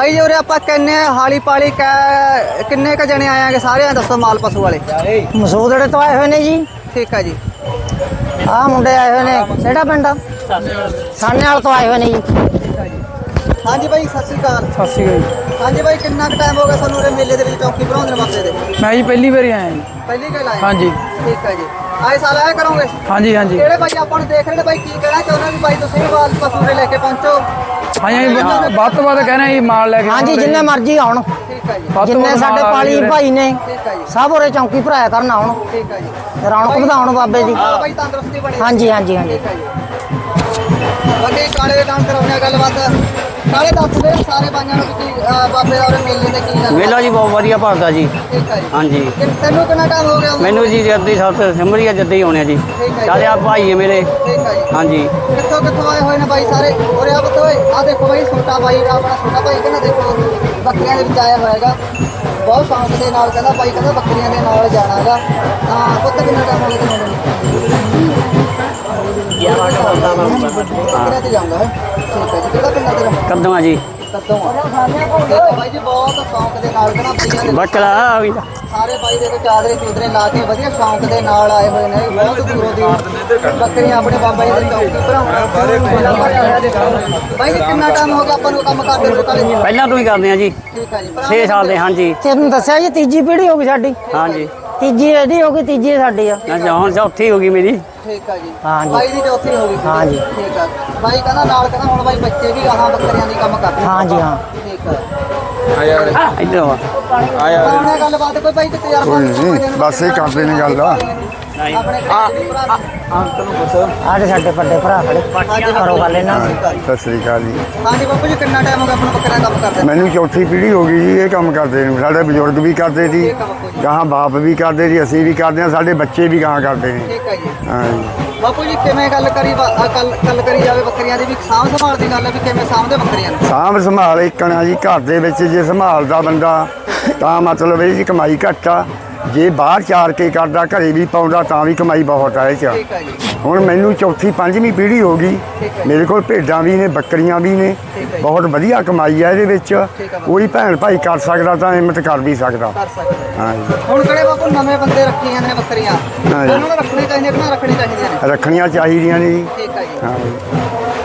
ਬਾਈ ਜੀ ਉਰੇ ਆਪਾਂ ਕਿੰਨੇ ਹਾਲੀ ਪਾਲੀ ਕੈ- ਕਿੰਨੇ ਕ ਜਣੇ ਆਏ ਆਂਗੇ? ਸਾਰੇ ਐਂ ਦੱਸੋ ਮਾਲ ਪਸ਼ੂ ਵਾਲੇ। ਮਸੂਦੜੇ ਤੋਂ ਆਏ ਹੋਏ ਨੇ ਜੀ। ਠੀਕ ਹੈ ਜੀ। ਆਹ ਮੁੰਡੇ ਆਏ ਹੋਏ ਨੇ। ਕਿਹੜਾ ਪਿੰਡ ਆ? ਸਾਨੇ ਵਾਲ ਤੋਂ ਆਏ ਹੋਏ ਨੇ ਜੀ। ਹਾਂਜੀ ਬਾਈ ਸਤਿ ਸ਼੍ਰੀ ਅਕਾਲ। ਸਤਿ ਸ਼੍ਰੀ ਅਕਾਲ ਜੀ। ਹਾਂਜੀ ਬਾਈ ਕਿੰਨਾ ਕੁ ਟਾਈਮ ਹੋ ਗਿਆ ਤੁਹਾਨੂੰ ਉਰੇ ਮੇਲੇ ਦੇ ਵਿੱਚ ਚੌਕੀ ਭਰਾਉਂਦੇ ਨੇ ਬਾਬੇ ਦੇ ਮੈਂ ਜੀ ਪਹਿਲੀ ਵਾਰੀ ਆਇਆ ਜੀ। ਪਹਿਲੀ ਗੱਲ ਆਏ? ਹਾਂਜੀ। ਠੀਕ ਹੈ ਜੀ। ਆਏ ਸਾਲ ਆਇਆ ਕਰੋਗੇ? ਹਾਂਜੀ ਹਾਂਜੀ। ਕਿਹੜੇ ਬਾਈ ਆਪਾਂ ਨੂੰ ਦੇਖ ਰਹੇ ਨੇ ਬਾਈ? ਕੀ ਕਹਿਣਾ ਚਾਹੁੰਦੇ ਵੀ ਬਾਈ ਤੁਸੀਂ ਵੀ ਮਾਲ ਪਸ਼ੂ ਦੇ ਲੈ ਕੇ ਪਹੁੰਚੋ? ਹਾਂਜੀ ਵੱਧ ਤੋਂ ਵੱਧ ਕਹਿਣਾ ਜੀ ਮਾਲ ਲੈ ਕੇ ਹਾਂਜੀ ਜਿੰਨੇ ਮਰਜ਼ੀ ਆਉਣ। ਠੀਕ ਹੈ ਜੀ। ਜਿੰਨੇ ਸਾਡੇ ਪਾਲੀ। ਭਾਈ ਨੇ ਜੀ। ਸਭ ਉਰੇ ਚੌਂਕੀ ਭਰਾਇਆ ਕਰਨ ਆਉਣ। ਠੀਕ ਹੈ ਜੀ। ਰੌਣਕ ਵਧਾਉਣ ਬਾਬੇ ਦੀ। ਹਾਂ ਬਾਈ ਤੰਦਰੁਸਤੀ ਬਣੀ ਹਾਂਜੀ ਹਾਂਜੀ ਹਾਂਜੀ। ਠੀਕ ਹੈ ਜੀ। ਬਾਕੀ ਕਾਲੇ ਦੇ ਨਾਮ ਕਰਾਉਂਦੇ ਆ ਗੱਲਬਾਤ। ਕਾਲੇ ਦੱਸ ਦੇ ਸਾਰੇ ਬਾਈਆਂ ਨੂੰ ਕਿ ਕੀ, ਅਹ, ਬਾਬੇ ਦਾ ਉਰੇ ਮੇਲੇ ਤੇ ਕੀ ਮੇਲਾ ਜੀ ਬਹੁਤ ਵਧੀਆ ਭਰਦਾ ਜੀ। ਠੀਕ ਹੈ ਜੀ। ਹਾਂਜੀ। ਤੈਨੂੰ ਕਿੰਨਾ ਟਾਈਮ ਹੋ ਗਿਆ? ਮੈਨੂੰ ਜੀ ਜੱਦੀ ਸੱਤ ਸਿਮਰੀਆ ਜੱਦੀ ਹੀ ਹੋਣੇ ਜੀ। ਸਾਰੇ ਆ ਭਾਈ ਮੇਰੇ। ਠੀਕ ਹੈ ਜੀ। ਹਾਂਜੀ। ਕਿੱਥੋਂ ਕਿੱਥੋਂ ਆਏ ਹੋਏ ਨੇ ਬਾਈ ਸਾਰੇ? ਉਰੇ ਆ ਬਤੋਏ ਆ ਦੇਖੋ ਬਾਈ ਛੋਟਾ ਬਾਈ ਦਾ ਆਪਣਾ ਛੋਟਾ ਭਾਈ ਕਹਿੰਦਾ ਦੇਖੋ ਬੱਕਰੀਆਂ ਦੇ ਵਿੱਚ ਆਇਆ ਹੋਇਆਗਾ ਬਹੁਤ ਸ਼ੌਂਕ ਦੇ ਨਾਲ ਕਹਿੰਦਾ ਬਾਈ ਕਹਿੰਦਾ ਬੱਕਰੀਆਂ ਦੇ ਨਾਲ ਜਾਣਾਗਾ ਤਾਂ ਪੁੱਤ ਕਿੰਨਾ ਟਾਈਮ ਹੋ ਗਿਆ ਤੈਨੂੰ? ਬੱਕਰੀਆਂ ਤੇ ਜਾਊਂਗਾ ਠੀਕ ਹੈ ਜੀ। ਕਿਹੜਾ ਪਿੰਡ ਆ ਤੇਰਾ ਕਦਮਾਂ ਜੀ ਕਦੋਂ ਆ ਦੇਖੋ ਬਾਈ ਜੀ ਬਹੁਤ ਸ਼ੌਂਕ ਦੇ ਨਾਲ ਕਹਿੰਦਾ ਬੱਕਰੀਆਂ ਦੇ ਬੱਕਰਾ ਵੀ। ਸਾਰੇ ਬਾਈ ਦੇ ਚਾਦਰੇ ਚੂਦਰੇ ਲਾ ਕੇ ਵਧੀਆ ਸ਼ੌਂਕ ਦੇ ਨਾਲ ਆਏ ਹੋਏ ਨੇ। ਬਹੁਤ ਦੂਰੋਂ ਦੀ ਬੱਕਰੀਆਂ ਆਪਣੇ ਬਾਬਾ ਜੀ ਦੇ ਚੌਕੀ ਭਰਾਉਣਾ ਬਾਈ ਜੀ ਕਿੰਨਾ ਟਾਈਮ ਹੋ ਗਿਆ ਆਪਾਂ ਨੂੰ ਕੰਮ ਕਰਦੇ ਨੂੰ ਕਾਲੇ ਪਹਿਲਾਂ ਤੋਂ ਹੀ ਕਰਦੇ ਆ ਜੀ। ਠੀਕ ਹੈ ਜੀ। 6 ਸਾਲ ਦੇ ਹਾਂਜੀ। ਤੈਨੂੰ ਦੱਸਿਆ ਜੀ ਤੀਜੀ ਪੀੜ੍ਹੀ ਹੋ ਗਈ ਸਾਡੀ। ਹਾਂਜੀ। ਤੀਜੀ ਇਹਦੀ ਹੋ ਗਈ ਤੀਜੀ ਸਾਡੀ ਆ ਅੱਛਾ ਹੁਣ ਚੌਥੀ ਹੋ ਗਈ ਮੇਰੀ ਠੀਕ ਹੈ ਜੀ ਹਾਂ ਜੀ। ਬਾਈ ਦੀ ਚੌਥੀ ਹੋ ਗਈ ਸੀ। ਹਾਂ ਜੀ। ਠੀਕ ਹੈ ਬਾਈ ਕਹਿੰਦਾ ਨਾਲ ਕਹਿੰਦਾ ਹੁਣ ਬਾਈ ਬੱਚੇ ਵੀ ਆਹਾਂ ਬੱਕਰੀਆਂ ਦੀ ਕੰਮ ਕਰਦੇ ਹਾਂ ਜੀ, ਹਾਂ। ਠੀਕ ਹੈ ਇੱਧਰ ਆ ਆਇਆ ਗੱਲਬਾਤ ਕੋਈ ਬਾਈ ਕਿਤੇ ਯਾਰ ਕੋਈ ਨਹੀਂ, ਬਸ ਇਹ ਕਰਦੇ ਨੇ ਗੱਲ ਆ। ਆਪਣੇ ਘਰੇ ਭਰਾ ਆਹ ਸਾਡੇ ਵੱਡੇ ਭਰਾ ਖੜੇ ਕਰੋ ਗੱਲ ਇਹਨਾਂ ਸਤਿ ਸ੍ਰੀ ਅਕਾਲ ਜੀ। ਹਾਂਜੀ ਬਾਪੂ ਜੀ ਕਿੰਨਾ ਟਾਈਮ ਹੋ ਗਿਆ ਆਪਣਾ ਬੱਕਰੀਆਂ ਕੰਮ ਕਰਦੇ ਮੈਨੂੰ ਚੌਥੀ ਪੀੜ੍ਹੀ ਹੋ ਗਈ ਜੀ, ਇਹ ਕੰਮ ਕਰਦੇ ਨੂੰ। ਸਾਡੇ ਬਜ਼ੁਰਗ ਵੀ ਕਰਦੇ ਸੀ ਗਾਹਾਂ ਬਾਪ ਵੀ ਕਰਦੇ ਸੀ ਅਸੀਂ ਵੀ ਕਰਦੇ ਹਾਂ, ਸਾਡੇ ਬੱਚੇ ਵੀ ਗਾਹਾਂ ਕਰਦੇ ਨੇ। ਠੀਕ ਹੈ ਜੀ। ਹਾਂ ਜੀ ਬਾਪੂ ਜੀ ਕਿਵੇਂ ਗੱਲ ਕਰੀ ਗੱਲ ਗੱਲ ਕਰੀ ਜਾਵੇ ਬੱਕਰੀਆਂ ਦੀ ਵੀ ਸਾਂਭ ਸੰਭਾਲ ਦੀ ਗੱਲ ਹੈ ਵੀ ਕਿਵੇਂ ਸਾਂਭਦੇ ਬੱਕਰੀਆਂ ਨੂੰ ਸਾਂਭ ਸੰਭਾਲ ਇੱਕਣਾ ਜੀ, ਘਰ ਦੇ ਵਿੱਚ ਜੇ ਸੰਭਾਲਦਾ ਬੰਦਾ, ਤਾਂ ਮਤਲਬ ਇਹ ਜੀ ਕਮਾਈ ਘੱਟ ਆ। ਜੇ ਬਾਹਰ ਚਾਰ ਕੇ ਕਰਦਾ ਘਰੇ ਵੀ ਪਾਉਂਦਾ ਤਾਂ ਵੀ ਕਮਾਈ ਬਹੁਤ ਆ ਇਹ ਚ। ਠੀਕ ਹੈ ਜੀ। ਹੁਣ ਮੈਨੂੰ ਚੌਥੀ ਪੰਜਵੀਂ ਪੀੜ੍ਹੀ ਹੋ ਗਈ। ਮੇਰੇ ਕੋਲ ਭੇਡਾਂ ਵੀ ਨੇ ਬੱਕਰੀਆਂ ਵੀ ਨੇ। ਬਹੁਤ ਵਧੀਆ ਕਮਾਈ ਆ ਇਹਦੇ ਵਿੱਚ। ਕੋਈ ਭੈਣ ਭਾਈ ਕਰ ਸਕਦਾ ਤਾਂ ਹਿੰਮਤ ਕਰ ਵੀ ਸਕਦਾ। ਕਰ ਸਕਦੇ ਹਾਂ ਜੀ। ਹੁਣ ਕਿਹੜੇ ਬਾਪੂ ਨਵੇਂ ਬੰਦੇ ਰੱਖੀ ਜਾਂਦੇ ਨੇ ਬੱਕਰੀਆਂ? ਹਾਂ ਜੀ। ਉਹਨਾਂ ਨੂੰ ਰੱਖਣੀ ਚਾਹੀਦੀ ਕਿ ਨਾ ਰੱਖਣੀ ਚਾਹੀਦੀਆਂ ਨੇ? ਰੱਖਣੀਆਂ ਚਾਹੀਦੀਆਂ ਨੇ ਜੀ। ਠੀਕ ਹੈ ਜੀ। ਹਾਂ ਜੀ।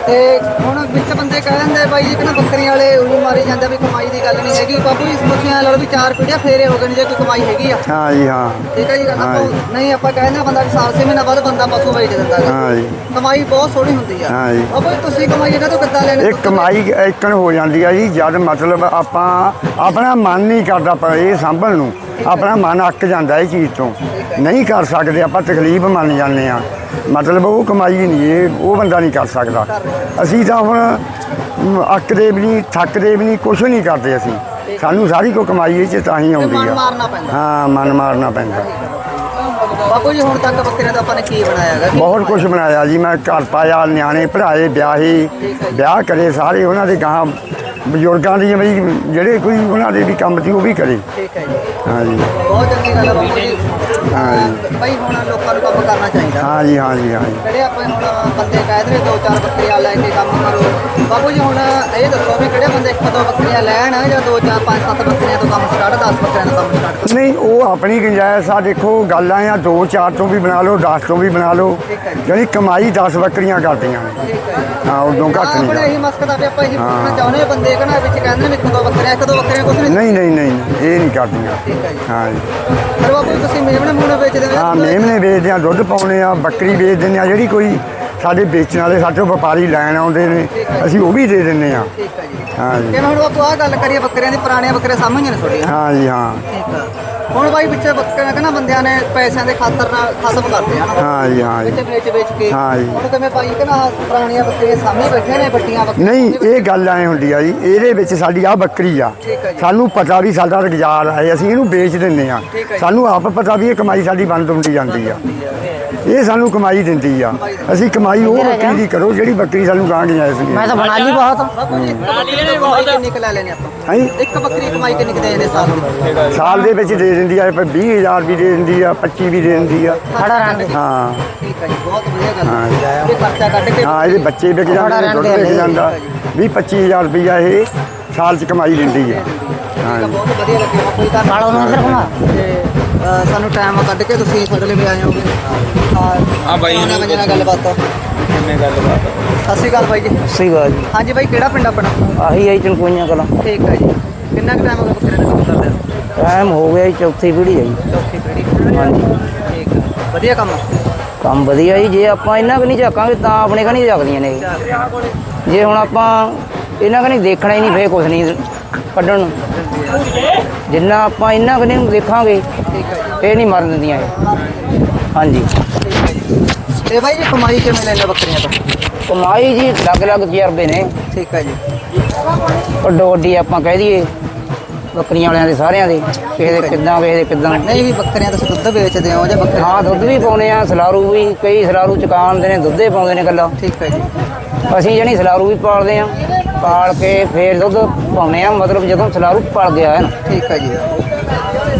ਤੇ ਹੁਣ ਵਿੱਚ ਬੰਦੇ ਕਹਿ ਦਿੰਦੇ ਬਾਈ ਜੀ ਕਹਿੰਦਾ ਬੱਕਰੀਆਂ ਵਾਲੇ ਉਹਨੂੰ ਮਾਰੀ ਜਾਂਦੇ ਵੀ ਕਮਾਈ ਦੀ ਗੱਲ ਨਹੀਂ ਹੈਗੀ। ਬਾਪੂ ਤੁਸੀਂ ਐ ਲਓ ਵੀ ਚਾਰ ਪੀੜੀਆਂ ਫੇਰੇ ਹੋ ਗਏ ਨੇ ਜੇ ਕੋਈ ਕਮਾਈ ਹੈਗੀ ਆ। ਹਾਂ ਜੀ ਹਾਂ। ਠੀਕ ਹੈ ਜੀ ਜੀ। ਨਹੀਂ ਆਪਾਂ ਕਹਿੰਦੇ ਬੰਦਾ ਵੀ ਸਾਲ ਛੇ ਮਹੀਨਾ ਬਾਅਦ ਬੰਦਾ ਪਸ਼ੂ ਵੇਚ ਦਿੰਦਾ। ਹਾਂ ਜੀ। ਕਮਾਈ ਬਹੁਤ ਸੋਹਣੀ ਹੁੰਦੀ ਆ। ਹਾਂ ਜੀ। ਬਾਪੂ ਤੁਸੀਂ ਕਮਾਈ ਇਹਨਾਂ ਤੋਂ ਕਿੱਦਾਂ ਲੈਣੇ ਇਹ ਕਮਾਈ ਇੱਕਣ ਹੋ ਜਾਂਦੀ ਆ ਜੀ ਜਦ ਮਤਲਬ ਆਪਾਂ ਆਪਣਾ ਮਨ ਨਹੀਂ ਕਰਦਾ ਪਰ ਇਹ ਸਾਂਭਣ ਨੂੰ। ਆਪਣਾ ਮਨ ਅੱਕ ਜਾਂਦਾ ਇਹ ਚੀਜ਼ ਤੋਂ। ਨਹੀਂ ਕਰ ਸਕਦੇ ਆਪਾਂ ਤਕਲੀਫ ਮੰਨ ਜਾਂਦੇ ਆ ਮਤਲਬ ਉਹ ਕਮਾਈ ਨਹੀਂ ਇਹ ਉਹ ਬੰਦਾ ਨਹੀਂ ਕਰ ਸਕਦਾ। ਅਸੀਂ ਤਾਂ ਹੁਣ ਅੱਕਦੇ ਵੀ ਨਹੀਂ ਥੱਕਦੇ ਵੀ ਨਹੀਂ ਕੁਝ ਨਹੀਂ ਕਰਦੇ ਅਸੀਂ। ਸਾਨੂੰ ਸਾਰੀ ਕੋ ਕਮਾਈ ਇਹ ਚ ਤਾਂ ਹੀ ਆਉਂਦੀ ਆ। ਹਾਂ ਮਨ ਮਾਰਨਾ ਪੈਂਦਾ। ਬਾਪੂ ਜੀ ਹੁਣ ਤੱਕ ਬੱਕਰੀਆਂ ਦਾ ਆਪਾਂ ਨੇ ਕੀ ਬਣਾਇਆ ਹੈਗਾ? ਬਹੁਤ ਕੁਝ ਬਣਾਇਆ ਜੀ। ਮੈਂ ਘਰ ਪਾਇਆ ਨਿਆਣੇ ਪੜ੍ਹਾਏ ਵਿਆਹੇ ਵਿਆਹ ਕਰੇ ਸਾਰੇ ਉਹਨਾਂ ਦੇ ਗਾਂ ਬਜ਼ੁਰਗਾਂ ਦੀ ਬਈ ਜਿਹੜੇ ਕੋਈ ਉਹਨਾਂ ਦੇ ਵੀ ਕੰਮ ਸੀ ਉਹ ਵੀ ਕਰੇ। ਠੀਕ ਹੈ ਜੀ। ਹਾਂ ਜੀ ਬਹੁਤ ਚੰਗੀ ਗੱਲ ਆ ਬਾਪੂ ਜੀ। ਹਾਂ ਅਹ ਬਾਈ ਹੁਣ ਲੋਕਾਂ ਨੂੰ ਕੰਮ ਕਰਨਾ ਚਾਹੀਦਾ। ਹਾਂ ਜੀ ਹਾਂ ਜੀ ਹਾਂ ਜੀ ਜਿਹੜੇ ਆਪਾਂ ਹੁਣ ਬੰਦੇ ਕਹਿ ਰਹੇ ਦੋ ਚਾਰ ਬੱਕਰੀਆਂ ਲੈ ਕੇ ਕੰਮ ਕਰੋ। ਬਾਪੂ ਜੀ ਹੁਣ ਇਹ ਦੱਸੋ ਵੀ ਕਿਹੜੇ ਬੰਦੇ ਇੱਕ ਦੋ ਬੱਕਰੀਆਂ ਲੈਣ ਜਾਂ ਦੋ ਚਾਰ ਪੰਜ ਸੱਤ ਬੱਕਰੀਆਂ ਤੋਂ ਕੰਮ ਸਟਾਰਟ 10 ਬੱਕਰੀਆਂ ਤੋਂ ਕੰਮ ਸਟਾਰਟ ਨਹੀਂ ਉਹ ਆਪਣੀ ਗੁੰਜਾਇਸ਼ ਆ। ਦੇਖੋ ਗੱਲਾਂ ਆ ਦੋ ਚਾਰ ਤੋਂ ਵੀ ਬਣਾ ਲਓ 10 ਤੋਂ ਵੀ ਬਣਾ ਲਓ। ਜਿਹੜੀ ਕਮਾਈ 10 ਬੱਕਰੀਆਂ ਕਰਦੀਆਂ ਨੇ। ਹੈ ਜੀ। ਉਦੋਂ ਘੱਟ ਨਹੀਂ ਆਪਣੇ। ਇਹੀ ਮਸਕ ਦਾ ਵੀ ਆਪਾਂ ਇਹੀ ਪੁੱਛਣਾ ਚਾਹੁੰਦੇ ਬੰਦੇ ਕਹਿੰਦੇ ਵਿੱਚ ਕਹਿੰਦੇ ਨੇ ਇੱਕ ਦੋ ਬੱਕਰੀਆਂ ਇੱਕ ਦੋ ਬੱਕਰੀਆਂ ਕੁਛ ਨਹੀਂ। ਨਹੀਂ ਨਹੀਂ ਨਹੀਂ ਇਹ ਨਹੀਂ ਕਰਦੀਆਂ। ਠੀਕ ਹੈ ਜੀ। ਹਾਂ ਜੀ। ਫਿਰ ਬਾਪੂ ਤੁਸੀਂ ਮੇਮਣੇ ਮੂਣੇ ਵੇਚਦੇ ਹੋ ਹਾਂ ਮੇਮਨੇ ਵੇਚਦੇ ਆ ਦੁੱਧ ਪਾਉਣੇ ਆ ਬੱਕਰੀ ਵੇਚ ਦਿੰਦੇ ਆ ਜਿਹੜੀ ਕੋਈ ਸਾਡੇ ਵੇਚਣ ਵਾਲੇ ਸਾਡੇ ਵਪਾਰੀ ਲੈਣ ਆਉਂਦੇ ਨੇ ਅਸੀਂ ਉਹ ਵੀ ਦੇ ਦਿੰਦੇ ਆ ਠੀਕ ਹੈ ਜੀ। ਹਾਂ ਜੀ। ਕਿਵੇਂ ਹੁਣ ਬਾਪੂ ਆਹ ਗੱਲ ਕਰੀਏ ਬੱਕਰੀਆਂ ਦੀ ਪੁਰਾਣੀਆਂ ਬੱਕਰੀਆਂ ਸਾਹਮਣੇ ਨੇ ਤੁਹਾਡੀਆਂ ਹਾਂ ਜੀ ਹਾਂ। ਠੀਕ ਆ। ਹੁਣ ਬਾਈ ਬੱਕਰੀਆਂ ਕਹਿੰਦਾ ਬੰਦਿਆਂ ਨੇ ਪੈਸਿਆਂ ਦੇ ਖਾਤਰ ਨਾਲ ਖਤਮ ਕਰਦੇ ਆ ਨਾ। ਹਾਂ ਜੀ ਹਾਂ ਜੀ। ਵਿੱਚ ਵੇਚ ਵੇਚ ਕੇ। ਹਾਂ ਜੀ। ਹੁਣ ਕਿਵੇਂ ਭਾਈ ਕਹਿੰਦਾ ਪੁਰਾਣੀਆਂ ਬੱਕਰੀਆਂ ਸਾਹਮਣੇ ਬੈਠੇ ਨੇ ਵੱਡੀਆਂ ਬੱਕਰੀਆਂ ਨਹੀਂ ਇਹ ਗੱਲ ਐ ਹੁੰਦੀ ਆ ਜੀ ਇਹਦੇ ਵਿੱਚ ਸਾਡੀ ਆ ਬੱਕਰੀ ਆ। ਸਾਨੂੰ ਪਤਾ ਵੀ ਸਾਡਾ ਰੁਜ਼ਗਾਰ ਹੈ ਅਸੀਂ ਇਹਨੂੰ ਵੇਚ ਦਿੰਨੇ ਆ। ਸਾਨੂੰ ਆਪ ਪਤਾ ਵੀ ਇਹ ਕਮਾਈ ਸਾਡੀ ਬੰਦ ਹੁੰਦੀ ਜਾਂਦੀ ਆ। ਇਹ ਸਾਨੂੰ ਕਮਾਈ ਦਿੰਦੀ ਆ। ਅਸੀਂ ਕਮਾਈ ਉਹ ਬੱਕਰੀ ਦੀ ਕਰੋ ਜਿਹੜੀ ਬੱਕਰੀ ਸਾਨੂੰ ਗਾਂ ਗਿਆ ਸੀ ਮੈਂ ਤਾਂ ਬਣਾ ਲਈ ਬਹੁਤ। ਆਪਾਂ ਇੱਕ ਬੱਕਰੀ ਕਮਾਈ ਕਿੰਨੀ ਦੇ ਦਿੰਦੇ ਸਾਲ ਦੀ? ਸਾਲ ਦੇ ਵਿੱਚ ਦੇ ਦਿੰਦੀ ਆ 20000 ਵੀ ਦੇ ਦਿੰਦੀ ਆ 25 ਵੀ ਦੇ ਦਿੰਦੀ ਆ। ਖੜਾ ਹਾਂ। ਠੀਕ ਹੈ ਜੀ ਬਹੁਤ ਵਧੀਆ ਗੱਲ ਹਾਂ। ਹੈ ਇਹ ਖਰਚਾ ਕੱਢ ਕੇ ਹਾਂ ਇਹਦੇ ਬੱਚੇ ਵਿਕ ਜਾਂਦੇ ਦੁੱਧ ਵਿਕ ਜਾਂਦਾ। 20 25000 ਰੁਪਈਆ ਇਹ ਸਾਲ 'ਚ ਕਮਾਈ ਦਿੰਦੀ ਹੈ ਹਾਂਜੀ। ਬਹੁਤ ਵਧੀਆ ਲੱਗਿਆ। ਕੋਈ ਤਾਂ ਕਾਲੋ ਨੂੰ ਇੱਧਰ ਘੁਮਾ। ਤੇ ਅ, ਸਾਨੂੰ ਟਾਈਮ ਕੱਢ ਕੇ ਤੁਸੀਂ ਸਾਡੇ ਲਈ ਵੀ ਆਏ ਹੋਗੇ ਹਾਂ। ਹਾਂ ਬਾਈ, ਉਹਨਾਂ ਨਾਲ ਗੱਲਬਾਤ ਕਿੰਨੇ ਗੱਲਬਾਤ ਸਤਿ ਸ਼੍ਰੀ ਅਕਾਲ ਬਾਈ ਜੀ। ਸਹੀ ਗੱਲ ਜੀ। ਹਾਂਜੀ ਬਾਈ ਕਿਹੜਾ ਪਿੰਡ ਆਪਣਾ? ਆਹੀ ਆਈ ਚਣਕੋਈਆਂ ਕਲਾਂ। ਠੀਕ ਹੈ ਜੀ। ਕਿੰਨਾ ਕੁ ਟਾਈਮ ਹੋ ਗਿਆ ਬੱਕਰੇ ਦਾ ਕੰਮ ਕਰਦੇ ਨੂੰ? ਟਾਈਮ ਹੋ ਗਿਆ ਜੀ ਚੌਥੀ ਪੀੜ੍ਹੀ ਹੈ ਜੀ। ਚੌਥੀ ਪੀੜੀ ਹਾਂਜੀ। ਠੀਕ ਹੈ ਵਧੀਆ ਕੰਮ? ਆ। ਕੰਮ ਵਧੀਆ ਜੀ ਜੇ ਆਪਾਂ ਇਹਨਾਂ ਕਨੀ ਝਾਕਾਂਗੇ ਤਾਂ ਆਪਣੇ ਕਨੀ ਝਾਕਦੀਆਂ ਨੇ। ਇਹ। ਜੇ ਹੁਣ ਆਪਾਂ ਇਹਨਾਂ ਕਨੀ ਦੇਖਣਾ ਹੀ ਨਹੀਂ ਫੇਰ ਕੁਝ ਨਹੀਂ ਕੱਢਣ ਨੂੰ। ਜਿੰਨਾ ਆਪਾਂ ਇਹਨਾਂ ਕਨੀ ਨੂੰ ਦੇਖਾਂਗੇ ਇਹ ਨਹੀਂ ਮਰਨ ਦਿੰਦੀਆਂ ਇਹ। ਹਾਂਜੀ। ਤੇ ਬਾਈ ਜੀ ਕਮਾਈ ਕਿਵੇਂ ਲੈਂਦੇ ਬੱਕਰੀਆਂ ਤੋਂ? ਕਮਾਈ ਜੀ ਅਲੱਗ ਅਲੱਗ ਤਜਰਬੇ ਨੇ। ਠੀਕ ਹੈ ਜੀ। ਵੱਡੀ ਆਪਾਂ ਕਹਿ ਦਈਏ ਬੱਕਰੀਆਂ ਵਾਲਿਆਂ ਦੇ ਸਾਰਿਆਂ ਦੇ ਕਿਸੇ ਦੇ ਕਿੱਦਾਂ ਕਿਸੇ ਦੇ ਕਿੱਦਾਂ। ਨਹੀਂ ਵੀ ਬੱਕਰੀਆਂ ਤੁਸੀਂ ਦੁੱਧ ਵੇਚਦੇ ਹੋ ਜਾਂ ਬੱਕਰੇ ਹਾਂ ਦੁੱਧ ਵੀ ਪਾਉਨੇ ਆ ਸਲਾਰੂ ਵੀ ਕਈ ਸਲਾਰੂ ਚਕਾਨ ਦੇ ਨੇ ਦੁੱਧੇ ਪਾਉਂਦੇ ਨੇ ਗੱਲਾਂ ਠੀਕ ਹੈ ਜੀ। ਅਸੀਂ ਜਣੀ ਸਲਾਰੂ ਵੀ ਪਾਲਦੇ ਆ ਪਾਲ ਕੇ ਫੇਰ ਦੁੱਧ ਪਾਉਨੇ ਆ ਮਤਲਬ ਜਦੋਂ ਸਲਾਰੂ ਪਲ ਗਿਆ ਹੈ ਨਾ। ਠੀਕ ਹੈ ਜੀ।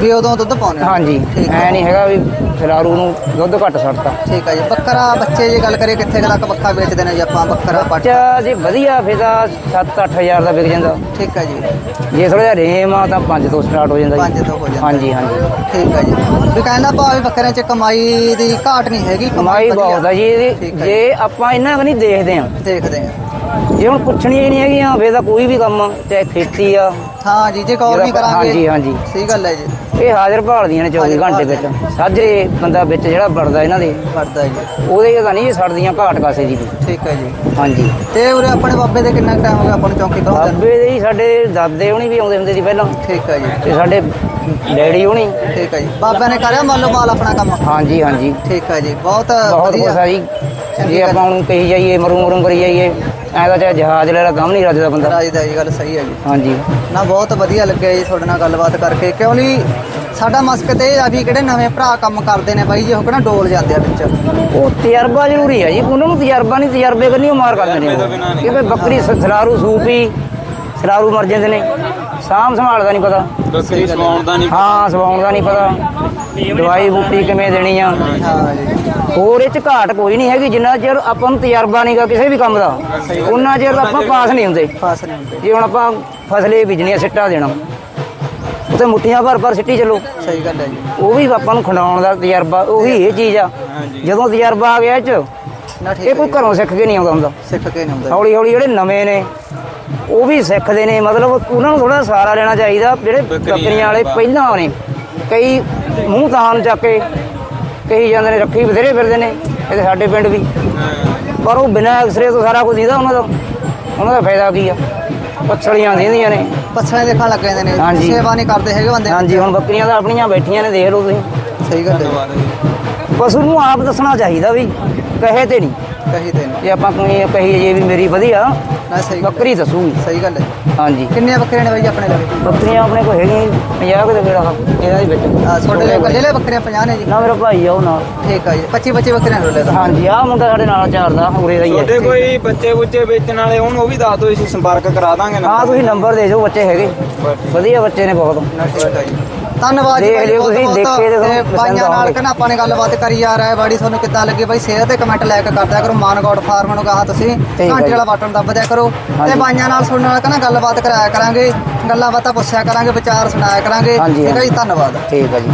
ਵੀ ਉਦੋਂ ਦੁੱਧ ਪਾਉਂਦੇ ਹੋ? ਹਾਂਜੀ ਠੀਕ ਐ ਹੈ। ਨਹੀਂ ਹੈਗਾ ਵੀ ਸਲਾਰੂ ਨੂੰ ਦੁੱਧ ਘੱਟ ਛੱਡਤਾ ਠੀਕ ਹੈ ਜੀ। ਬੱਕਰਾ ਬੱਚੇ ਜੇ ਗੱਲ ਕਰੀਏ ਕਿੱਥੇ ਕੁ ਤੱਕ ਬੱਕਾ ਵੇਚਦੇ ਨੇ ਜੀ ਆਪਾਂ? ਬੱਕਰਾ ਪੱਟ। ਬੱਚਾ ਜੇ ਵਧੀਆ ਫੇਰ ਤਾਂ 7-8000 ਦਾ ਵਿਕ ਜਾਂਦਾ। ਠੀਕ ਹੈ ਜੀ। ਜੇ ਥੋੜਾ ਜਿਹਾ ਰੇਮ ਆ ਤਾਂ 5 ਤੋਂ ਸਟਾਰਟ ਹੋ ਜਾਂਦਾ ਪੰਜ ਤੋਂ ਹੋ ਜਾਂਦਾ। ਹਾਂਜੀ ਹਾਂਜੀ। ਠੀਕ ਹੈ ਜੀ। ਵੀ ਕਹਿੰਦਾ ਭਾਵੇਂ ਬੱਕਰਿਆਂ 'ਚ ਕਮਾਈ ਦੀ ਘਾਟ ਨਹੀਂ ਹੈਗੀ ਕਮਾਈ ਵਧੀਆ। ਬਹੁਤ ਆ ਜੀ ਇਹਦੀ। ਠੀਕ ਹੈ ਜੇ। ਆਪਾਂ ਇਹਨਾਂ ਕਨੀ ਦੇਖਦੇ ਆ ਦੇਖਦੇ ਹਾਂ। ਜੇ ਹੁਣ ਪੁੱਛਣੀ ਹੀ ਨਹੀਂ ਹੈਗੀਆਂ ਫੇਰ ਤਾਂ ਕੋਈ ਵੀ ਕੰਮ ਆ, ਚਾਹੇ ਖੇਤੀ ਆ ਹਾਂ ਜੀ ਜੇ ਗੌਰ ਵੀ ਜਿਹੜਾ- ਕਰਾਂਗੇ ਹਾਂਜੀ, ਹਾਂਜੀ। ਸਹੀ ਗੱਲ ਹੈ ਜੀ। ਇਹ ਹਾਜ਼ਰ ਭਾਲਦੀਆਂ ਨੇ 24 ਹਾਜ਼ਰ ਘੰਟੇ ਵਿੱਚ। ਸਾਜਰੇ ਬੰਦਾ ਵਿੱਚ ਜਿਹੜਾ ਵੜਦਾ ਇਹਨਾਂ ਦੇ। ਪੜਦਾ ਜੀ। ਉਹਦੇ ਤਾਂ ਨਹੀਂ ਸੜਦੀਆਂ ਘਾਟ ਕਾਸੇ ਦੀ ਵੀ। ਠੀਕ ਹੈ ਜੀ। ਹਾਂਜੀ। ਤੇ ਉਰੇ ਆਪਣੇ ਬਾਬੇ ਦੇ ਕਿੰਨਾ ਟਾਈਮ ਹੋ ਗਿਆ ਆਪਾਂ ਨੂੰ ਚੌਂਕੀ ਕਰਾਉਂਦੇ ਨੂੰ ਬਾਬੇ ਦੇ ਹੀ ਸਾਡੇ ਦਾਦੇ ਹੁਣੀ ਵੀ ਆਉਂਦੇ ਹੁੰਦੇ ਸੀ ਪਹਿਲਾਂ। ਠੀਕ ਹੈ ਜੀ। ਤੇ ਸਾਡੇ ਡੈਡੀ ਹੁਣੀ। ਠੀਕ ਹੈ ਜੀ। ਬਾਬਿਆਂ ਨੇ ਕਰਿਆ ਮੰਨ ਲਓ ਮਾਲ ਆਪਣਾ ਕੰਮ? ਹਾਂਜੀ ਹਾਂਜੀ। ਠੀਕ ਹੈ ਜੀ। ਬਹੁਤ ਬਹੁਤ ਵਧੀਆ। ਆ ਜੀ। ਜੇ। ਆਪਾਂ ਨੂੰ ਕਹੀ ਜਾਈਏ ਮਰੂ ਮਰੂ ਕਰੀ ਜਾਈਏ। ਐਂ ਤਾਂ ਚਾਹੇ ਜਹਾਜ਼ ਲੈ ਲਾ ਕੰਮ ਨਹੀਂ ਰੱਜਦਾ ਬੰਦਾ। ਰਾਜ ਦਾ ਇਹ ਗੱਲ ਸਹੀ ਹੈ ਜੀ। ਹਾਂਜੀ। ਨਾ ਬਹੁਤ ਵਧੀਆ ਲੱਗਿਆ ਜੀ ਤੁਹਾਡੇ ਨਾਲ ਗੱਲਬਾਤ ਕਰਕੇ। ਕਿਉਂ ਨਹੀਂ ਸਾਡਾ ਮਸਕ ਤੇ ਇਹ ਆ ਵੀ ਕਿਹੜੇ ਨਵੇਂ ਭਰਾ ਕੰਮ ਕਰਦੇ ਨੇ ਬਾਈ ਜੀ ਉਹ ਕਿਹੜਾ ਡੋਲ ਜਾਂਦੇ ਆ ਵਿੱਚ। ਉਹ ਤਜਰਬਾ ਜ਼ਰੂਰੀ ਹੈ ਜੀ ਉਹਨਾਂ ਨੂੰ ਤਜਰਬਾ ਨਹੀਂ ਤਜਰਬੇ ਕਰਨੀ ਉਹ ਮਾਰ ਕਰਦੇ ਨੇ ਉਹ। ਕਿਉਂਕਿ ਬੱਕਰੀ ਸ- ਸਲਾਰੂ ਸੂਪੀ ਸਲਾਰੂ ਮਰ ਜਾਂਦੇ ਨੇ। ਸਾਂਭ ਸੰਭਾਲ ਦਾ ਨਹੀਂ ਪਤਾ। ਬੱਕਰੀ ਸਵਾਉਣ ਦਾ ਨਹੀਂ ਹਾਂ ਸਵਾਉਣ ਦਾ ਨਹੀਂ ਪਤਾ। ਦਵਾਈ ਬੂਟੀ ਕਿਵੇਂ ਦੇਣੀ ਆ। ਹੋਰ ਇਹ ਚ ਘਾਟ ਕੋਈ ਨਹੀਂ ਹੈਗੀ ਜਿੰਨਾ ਚਿਰ ਆਪਾਂ ਨੂੰ ਤਜਰਬਾ ਨਹੀਂਗਾ ਕਿਸੇ ਵੀ ਕੰਮ ਦਾ ਉਹਨਾਂ ਚਿਰ ਆਪਾਂ ਪਾਸ ਨਹੀਂ ਹੁੰਦੇ। ਪਾਸ ਨਹੀਂ ਹੁੰਦੇ ਜੇ ਹੁਣ ਆਪਾਂ ਫਸਲੇ ਬੀਜਣੀ ਆ ਸਿੱਟਾ ਦੇਣਾ। ਉਤੇ ਮੁੱਠੀਆਂ ਭਰ ਭਰ ਸਿੱਟੀ ਚੱਲੋ। ਸਹੀ ਗੱਲ ਹੈ ਜੀ। ਉਹ ਵੀ ਆਪਾਂ ਨੂੰ ਖੰਡਾਉਣ ਦਾ ਤਜਰਬਾ ਉਹੀ ਇਹ ਚੀਜ਼ ਆ। ਜਦੋਂ ਤਜਰਬਾ ਆ ਗਿਆ ਇਹ ਚ ਇਹ ਕੋਈ। ਘਰੋਂ ਸਿੱਖ ਕੇ ਨਹੀਂ ਆਉਂਦਾ ਹੁੰਦਾ। ਸਿੱਖ ਕੇ ਨਹੀਂ ਹੁੰਦਾ ਹੌਲੀ ਹੌਲੀ ਜਿਹੜੇ ਨਵੇਂ ਨੇ ਉਹ ਵੀ ਸਿੱਖਦੇ ਨੇ ਮਤਲਬ ਉਹਨਾਂ ਨੂੰ ਥੋੜਾ ਸਹਾਰਾ ਲੈਣਾ ਚਾਹੀਦਾ ਜਿਹੜੇ ਬੱਕਰੀਆਂ ਵਾਲੇ ਪਹਿਲਾਂ ਨੇ। ਕਈ ਮੂੰਹ ਤਾਨ ਚੱਕ ਕੇ ਕਹੀ ਜਾਂਦੇ ਨੇ ਰੱਖੀ ਬਥੇਰੇ ਫਿਰਦੇ ਨੇ ਇਹ ਸਾਡੇ ਪਿੰਡ ਵੀ। ਪਰ ਉਹ ਬਿਨਾਂ ਐਕਸਰੇ ਤੋਂ ਸਾਰਾ ਕੁਝ ਦਿੰਦਾ ਉਹਨਾਂ ਦਾ। ਉਹਨਾਂ ਦਾ ਫਾਇਦਾ ਕੀ ਆ? ਪੱਛਲੀਆਂ ਦਿੰਦੀਆਂ ਨੇ। ਪੱਛਲੇ ਦੇਖਣ ਲੱਗ ਜਾਂਦੇ ਨੇ। ਹਾਂਜੀ। ਸੇਵਾ ਨਹੀਂ ਕਰਦੇ ਹੈਗੇ ਬੰਦੇ। ਹਾਂਜੀ ਹੁਣ ਬੱਕਰੀਆਂ ਤਾਂ ਆਪਣੀਆਂ ਬੈਠੀਆਂ ਨੇ ਦੇਖ ਲਓ ਤੁਸੀਂ। ਸਹੀ ਗੱਲ ਹੈ। ਪਸ਼ੂ ਨੂੰ ਆਪ ਦੱਸਣਾ ਚਾਹੀਦਾ ਵੀ ਕਹੇ ਤੇ ਨਹੀਂ। ਕਹੀ ਦੇ ਨੇ ਜੇ ਆਪਾਂ ਕੋਈ ਕਹੀਏ ਜੇ ਵੀ ਮੇਰੀ ਵਧੀਆ ਨਾ ਸਹੀ ਬੱਕਰੀ ਦੱਸੂਗੀ। ਸਹੀ ਗੱਲ ਹੈ। ਹਾਂਜੀ। ਕਿੰਨੀਆਂ ਬੱਕਰੀਆਂ ਨੇ ਬਾਈ ਆਪਣੇ ਲਵੇ? ਬੱਕਰੀਆਂ ਆਪਣੇ ਕੋਲ ਹੈਗੀਆਂ 50 ਦੇ ਕਿਹੜਾ ਇਹਨਾਂ ਦੇ ਵਿੱਚ। ਆ ਤੁਹਾਡੇ ਲਈ ਕੱਲੇ ਬੱਕਰੀਆਂ 50 ਨੇ ਜੀ? ਨਾ ਮੇਰਾ ਭਾਈ ਆ ਉਹ ਨਾਲ। ਠੀਕ ਆ ਜੀ 25 25 ਬੱਕਰੀਆਂ ਰੋਲੇ ਦਾ ਹਾਂਜੀ ਆਹ ਮੁੰਡਾ ਸਾਡੇ ਨਾਲ ਚਾਰਦਾ ਉਰੇ ਦਾ ਹੀ ਤੁਹਾਡੇ ਹੈ ਕੋਈ ਬੱਚੇ ਬੁੱਚੇ ਵੇਚਣ ਵਾਲੇ ਹੋਣ ਉਹ ਵੀ ਦੱਸ ਦਿਓ ਅਸੀਂ ਸੰਪਰਕ ਕਰਾ ਦਾਂਗੇ ਨਾ ਹਾਂ ਤੁਸੀਂ ਨੰਬਰ ਦੇ ਦਿਓ ਬੱਚੇ ਹੈਗੇ। ਵਧੀਆ ਬੱਚੇ ਨੇ ਬਹੁਤ। ਨਾ ਠੀਕ ਆ ਜੀ। ਧੰਨਵਾਦ ਜੀ ਦੇਖ ਲਿਓ ਬਹੁਤ ਤੁਸੀਂ, ਬਹੁਤ। ਦੇਖ ਕੇ ਤੇ ਤੁਹਾਨੂੰ ਤੇ ਪਸੰਦ ਬਾਈਆਂ ਨਾਲ ਆਉਣਗੇ। ਕਹਿੰਦਾ ਆਪਾਂ ਨੇ ਗੱਲਬਾਤ ਕਰੀ ਜਾ ਰਿਹਾ ਬਾੜੀ ਤੁਹਾਨੂੰ ਕਿੱਦਾਂ ਲੱਗੀ ਬਾਈ ਸ਼ੇਅਰ ਤੇ ਕਮੈਂਟ ਲੈ ਕੇ ਕਰਦਿਆ ਕਰੋ ਮਾਨਗੌਡ ਫਾਰਮ ਨੂੰ ਕਹਾ ਤੁਸੀਂ ਹੈ ਘੰਟੇ। ਵਾਲਾ ਬਟਨ ਦੱਬ ਦਿਆ ਕਰੋ ਤੇ ਹਾਂਜੀ। ਬਾਈਆਂ ਨਾਲ ਸੁਣਨ ਨਾਲ ਕਹਿੰਦਾ ਗੱਲਬਾਤ ਕਰਾਇਆ ਕਰਾਂਗੇ ਗੱਲਾਂ ਬਾਤਾਂ ਪੁੱਛਿਆ ਕਰਾਂਗੇ ਵਿਚਾਰ ਸੁਣਾਇਆ ਕਰਾਂਗੇ ਹਾਂਜੀ, ਠੀਕ ਹੈ ਜੀ। ਧੰਨਵਾਦ ਠੀਕ ਹੈ ਜੀ